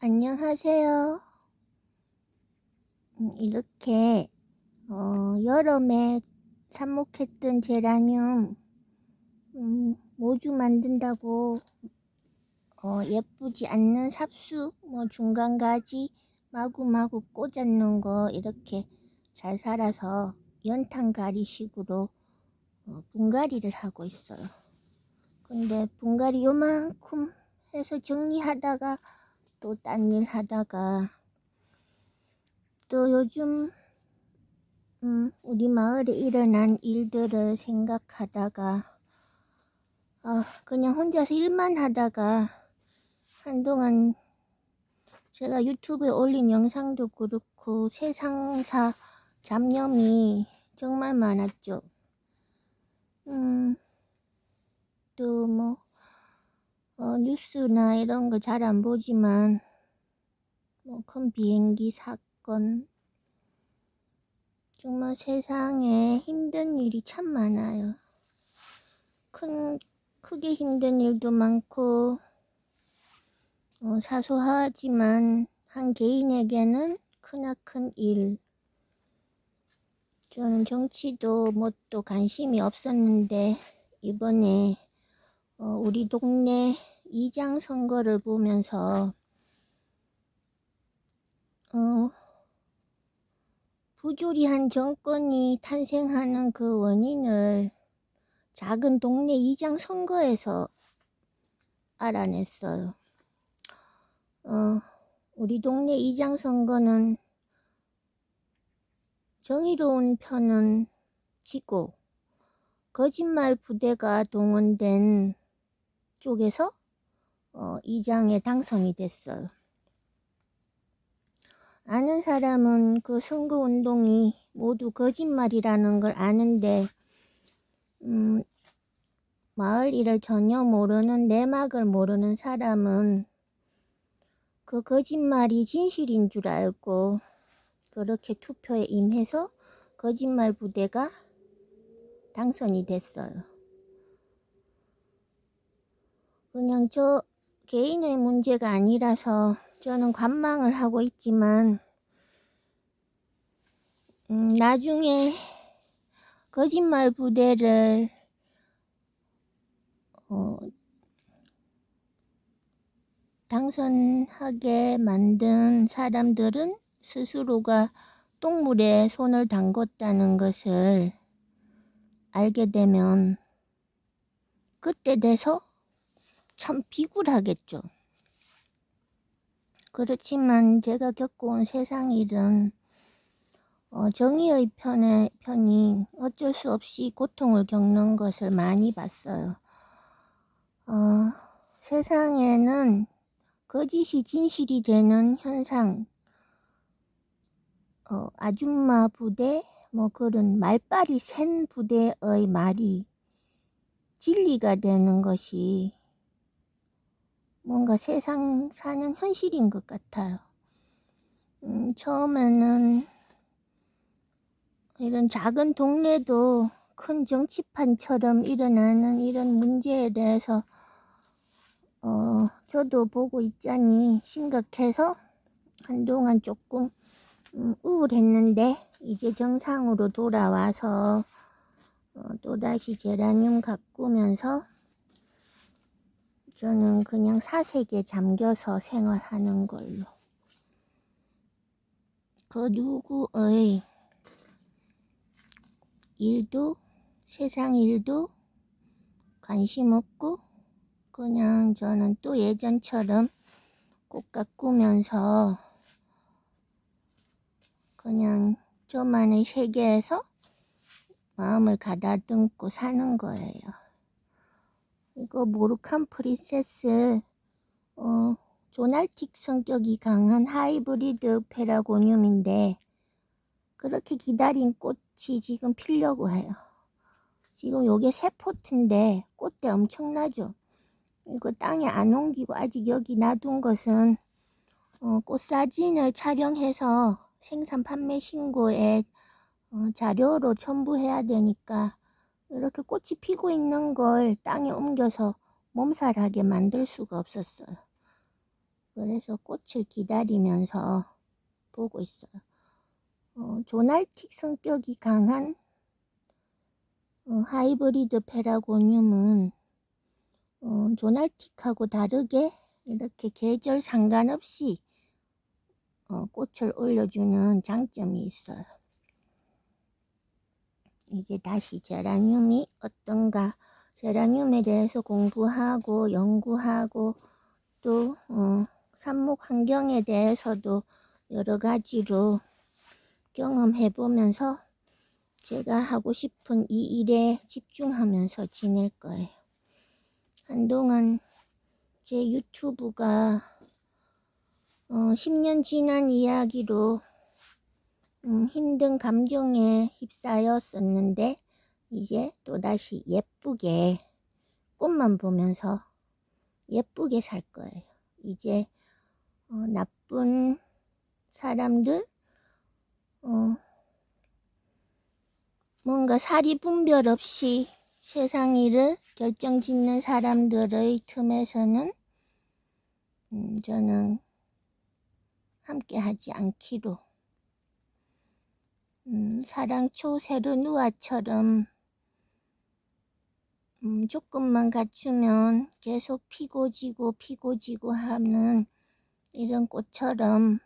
안녕하세요. 음, 이렇게 어, 여름에 삽목했던 제라늄 음, 모주 만든다고 어, 예쁘지 않는 삽수, 뭐 중간 가지 마구마구 꽂아놓은 거 이렇게 잘 살아서 연탄가리식으로 어, 분갈이를 하고 있어요. 근데 분갈이 요만큼 해서 정리하다가 또 딴 일 하다가 또 요즘 음, 우리 마을에 일어난 일들을 생각하다가 아, 그냥 혼자서 일만 하다가 한동안 제가 유튜브에 올린 영상도 그렇고 세상사 잡념이 정말 많았죠. 음, 또 뭐, 어, 뉴스나 이런 걸 잘 안 보지만, 뭐, 큰 비행기 사건, 정말 세상에 힘든 일이 참 많아요. 큰, 크게 힘든 일도 많고, 어, 사소하지만 한 개인에게는 크나큰 일. 저는 정치도 뭐또 관심이 없었는데 이번에 어, 우리 동네 이장 선거를 보면서 어, 부조리한 정권이 탄생하는 그 원인을 작은 동네 이장 선거에서 알아냈어요. 어, 우리 동네 이장 선거는 정의로운 편은 지고 거짓말 부대가 동원된 쪽에서 어, 이장에 당선이 됐어요. 아는 사람은 그 선거 운동이 모두 거짓말이라는 걸 아는데 음, 마을 일을 전혀 모르는 내막을 모르는 사람은 그 거짓말이 진실인 줄 알고 그렇게 투표에 임해서 거짓말 부대가 당선이 됐어요. 그냥 저 개인의 문제가 아니라서 저는 관망을 하고 있지만 음, 나중에 거짓말 부대를 어, 당선하게 만든 사람들은 스스로가 똥물에 손을 담궜다는 것을 알게 되면 그때 돼서 참 비굴하겠죠. 그렇지만 제가 겪어온 세상 일은 어, 정의의 편에, 편이 어쩔 수 없이 고통을 겪는 것을 많이 봤어요. 어, 세상에는 거짓이 진실이 되는 현상, 어, 아줌마 부대, 뭐 그런 말빨이 센 부대의 말이 진리가 되는 것이 뭔가 세상 사는 현실인 것 같아요. 음, 처음에는 이런 작은 동네도 큰 정치판처럼 일어나는 이런 문제에 대해서 어, 저도 보고 있자니 심각해서 한동안 조금 음, 우울했는데 이제 정상으로 돌아와서 어, 또다시 제라늄 가꾸면서 저는 그냥 사색에 잠겨서 생활하는 걸로 그 누구의 일도 세상 일도 관심 없고 그냥 저는 또 예전처럼 꽃 가꾸면서 그냥 저만의 세계에서 마음을 가다듬고 사는 거예요. 이거 모르칸 프린세스 어, 조날틱 성격이 강한 하이브리드 페라고늄인데 그렇게 기다린 꽃이 지금 피려고 해요. 지금 요게 새 포트인데 꽃대 엄청나죠. 이거 땅에 안 옮기고 아직 여기 놔둔 것은 어, 꽃 사진을 촬영해서 생산 판매 신고에 어, 자료로 첨부해야 되니까 이렇게 꽃이 피고 있는 걸 땅에 옮겨서 몸살하게 만들 수가 없었어요. 그래서 꽃을 기다리면서 보고 있어요. 어, 조날틱 성격이 강한 어, 하이브리드 페라고늄은 어, 조날틱하고 다르게 이렇게 계절 상관없이 어, 꽃을 올려주는 장점이 있어요. 이제 다시 제라늄이 어떤가 제라늄에 대해서 공부하고 연구하고 또 어, 삽목 환경에 대해서도 여러 가지로 경험해 보면서 제가 하고 싶은 이 일에 집중하면서 지낼 거예요. 한동안 제 유튜브가 어, 10년 지난 이야기로 음, 힘든 감정에 휩싸였었는데 이제 또다시 예쁘게 꽃만 보면서 예쁘게 살 거예요. 이제 어, 나쁜 사람들 어, 뭔가 사리 분별 없이 세상 일을 결정짓는 사람들의 틈에서는 음, 저는 함께 하지 않기로 음, 사랑 초 세르 누아처럼 음, 조금만 갖추면 계속 피고 지고 피고 지고 하는 이런 꽃처럼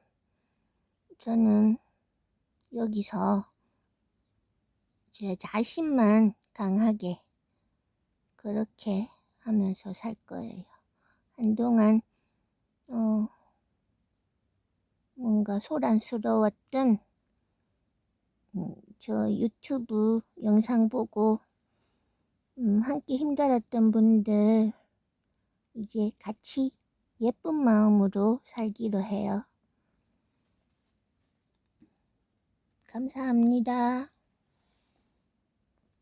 저는 여기서 제 자신만 강하게 그렇게 하면서 살 거예요. 한동안 어, 뭔가 소란스러웠던 음, 저 유튜브 영상 보고 음, 함께 힘들었던 분들 이제 같이 예쁜 마음으로 살기로 해요. 감사합니다.